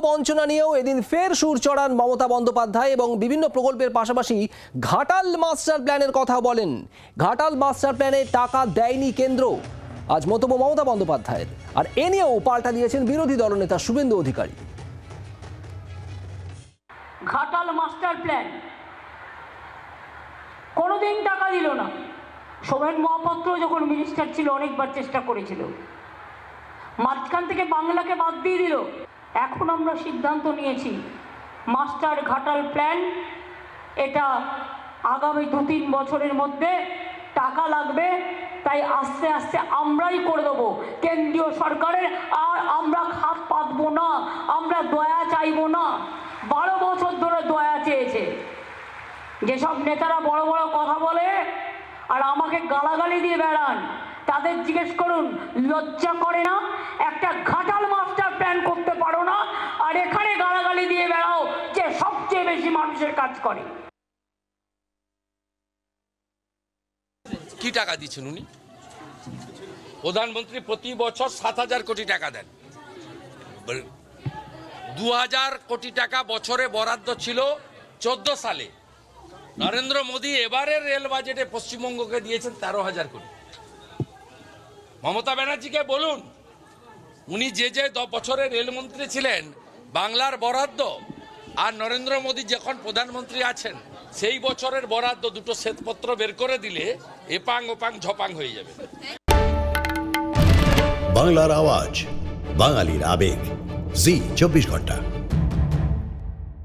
বঞ্চনা নিয়েও এদিন ফের সুর চড়ান মমতা বন্দ্যোপাধ্যায় এবং বিভিন্ন প্রকল্পের পাশাপাশি ঘাটাল মাস্টার প্ল্যানের কথা বলেন। ঘাটাল মাস্টার প্ল্যানে টাকা দেয়নি কেন্দ্র। আজ মন্তব্য মমতা বন্দ্যোপাধ্যায়ের। আর এ নিয়েও পাল্টা দিয়েছেন বিরোধী দলনেতা শুভেন্দু অধিকারী। Ghatal master plan. কোনোদিন টাকা দিল না। সোমেন মহাপাত্র যখন মিনিস্টার ছিল, অনেকবার চেষ্টা করেছিল। মাঝখান থেকে বাংলাকে বাদ দিয়ে দিল। এখন আমরা সিদ্ধান্ত নিয়েছি, মাস্টার ঘাটাল প্ল্যান, এটা আগামী দু তিন বছরের মধ্যে টাকা লাগবে, তাই আস্তে আস্তে আমরাই করে দেবো। কেন্দ্রীয় সরকারের, আর আমরা হাত পাতবো না, আমরা দয়া চাইব না। বারো বছর ধরে দয়া চেয়েছে। যেসব নেতারা বড় বড় কথা বলে, আর আমাকে গালাগালি দিয়ে বেড়ান, তাদের জিজ্ঞেস করুন, লজ্জা করে না একটা ঘাটাল মাস্টার প্ল্যান করতে পারো না আর এখানে গালাগালি দিয়ে বেড়াও যে সবচেয়ে বেশি মানুষের কাজ করে। কি টাকা দিচ্ছেন উনি? প্রধানমন্ত্রী প্রতি বছর সাত হাজার কোটি টাকা দেন। দু হাজার কোটি টাকা বছরে বরাদ্দ ছিল চোদ্দ সালে। নরেন্দ্র মোদী এবারের রেল বাজেটে পশ্চিমবঙ্গকে দিয়েছেন তেরো হাজার কোটি। মমতা ব্যানার্জিকে বলুন, উনি যে যে বছরে রেলমন্ত্রী ছিলেন, বাংলার বরাদ্দ আর নরেন্দ্র মোদী যখন প্রধানমন্ত্রী আছেন, সেই বছরের বরাদ্দ দুটো শ্বেতপত্র বের করে দিলে এপাং ওপাং ঝপাং হয়ে যাবে। বাংলার আওয়াজ, বাঙালির আবেগ। জি, চব্বিশ ঘণ্টা।